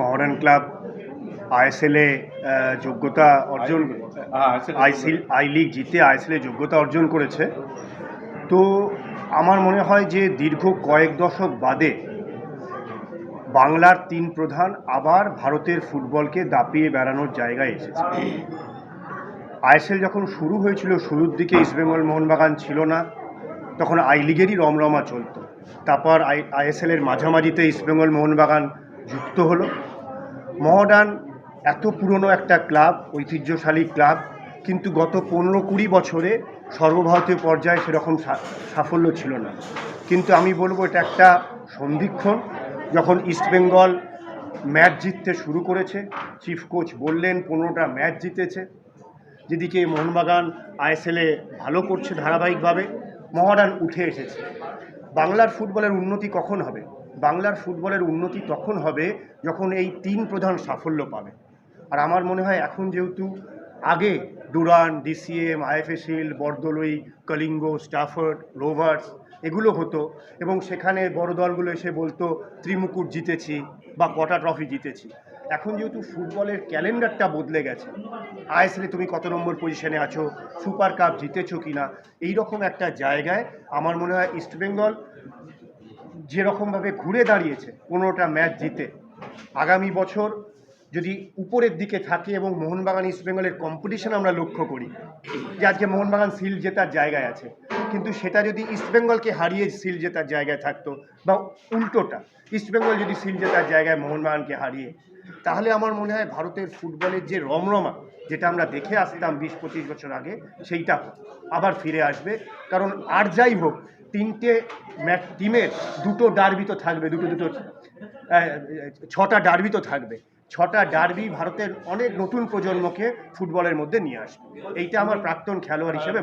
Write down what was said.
Modern club আইএসএলে যোগ্যতা অর্জন আইসিল I league জিতে আইএসএলে যোগ্যতা অর্জন করেছে। তো আমার মনে হয় যে দীর্ঘ কয়েক দশক বাদে বাংলার তিন প্রধান আবার ভারতের ফুটবলকে দাপিয়ে বেড়ানোর জায়গায় এসেছে। আইএসএল যখন শুরু হয়েছিল শুরুর দিকে ইস্টবেঙ্গল মোহনবাগান ছিল না তখন আই লিগেরই রমরমা চলতো। তারপর আই আইএসএলের মাঝামাঝিতে ইস্টবেঙ্গল মোহনবাগান যুক্ত হলো। মহডান এত পুরনো একটা ক্লাব, ঐতিহ্যশালী ক্লাব, কিন্তু গত পনেরো কুড়ি বছরে সর্বভারতীয় পর্যায়ে সেরকম সাফল্য ছিল না। কিন্তু আমি বলব এটা একটা সন্ধিক্ষণ, যখন ইস্টবেঙ্গল ম্যাচ জিততে শুরু করেছে। চিফ কোচ বললেন, পনেরোটা ম্যাচ জিতেছে। যেদিকে মোহনবাগান আইএসএলে ভালো করছে ধারাবাহিকভাবে মহারান উঠে এসেছে। বাংলার ফুটবলের উন্নতি কখন হবে? বাংলার ফুটবলের উন্নতি তখন হবে যখন এই তিন প্রধান সাফল্য পাবে। আর আমার মনে হয় এখন যেহেতু আগে Durand, DCM IFA shield Bordoloi Kalinga, Stafford, Rovers এগুলো হতো এবং সেখানে বড় দলগুলো এসে বলতো, ত্রিমুকুট জিতেছি বা কটা ট্রফি জিতেছি। এখন যেহেতু ফুটবলের ক্যালেন্ডারটা বদলে গেছে, আইএসএলে তুমি কত নম্বর পজিশনে আছো, সুপার কাপ জিতেছো কি না এইরকম একটা জায়গায় আমার মনে হয় ইস্টবেঙ্গল যেরকমভাবে ঘুরে দাঁড়িয়েছে পনেরোটা ম্যাচ জিতে, আগামী বছর যদি উপরের দিকে থাকে এবং মোহনবাগান ইস্টবেঙ্গলের কম্পিটিশন আমরা লক্ষ্য করি, যে আজকে মোহনবাগান সিল জেতার জায়গায় আছে, কিন্তু সেটা যদি ইস্টবেঙ্গলকে হারিয়ে সিল জেতার জায়গায় থাকতো বা উল্টোটা ইস্টবেঙ্গল যদি সিল জেতার জায়গায় মোহনবাগানকে হারিয়ে তাহলে আমার মনে হয় ভারতের ফুটবলের যে রমরমা, যেটা আমরা দেখে আসতাম বিশ পঁচিশ বছর আগে, সেইটা আবার ফিরে আসবে। কারণ আর যাই হোক, তিনটে টিমের দুটো ডার্বি তো থাকবে, দুটো দুটো ছটা ডার্বি তো থাকবে। ছটা ডার্বি ভারতের অনেক নতুন প্রজন্মকে ফুটবলের মধ্যে নিয়ে আসবে। এইটা আমার প্রাক্তন খেলোয়াড় হিসেবে।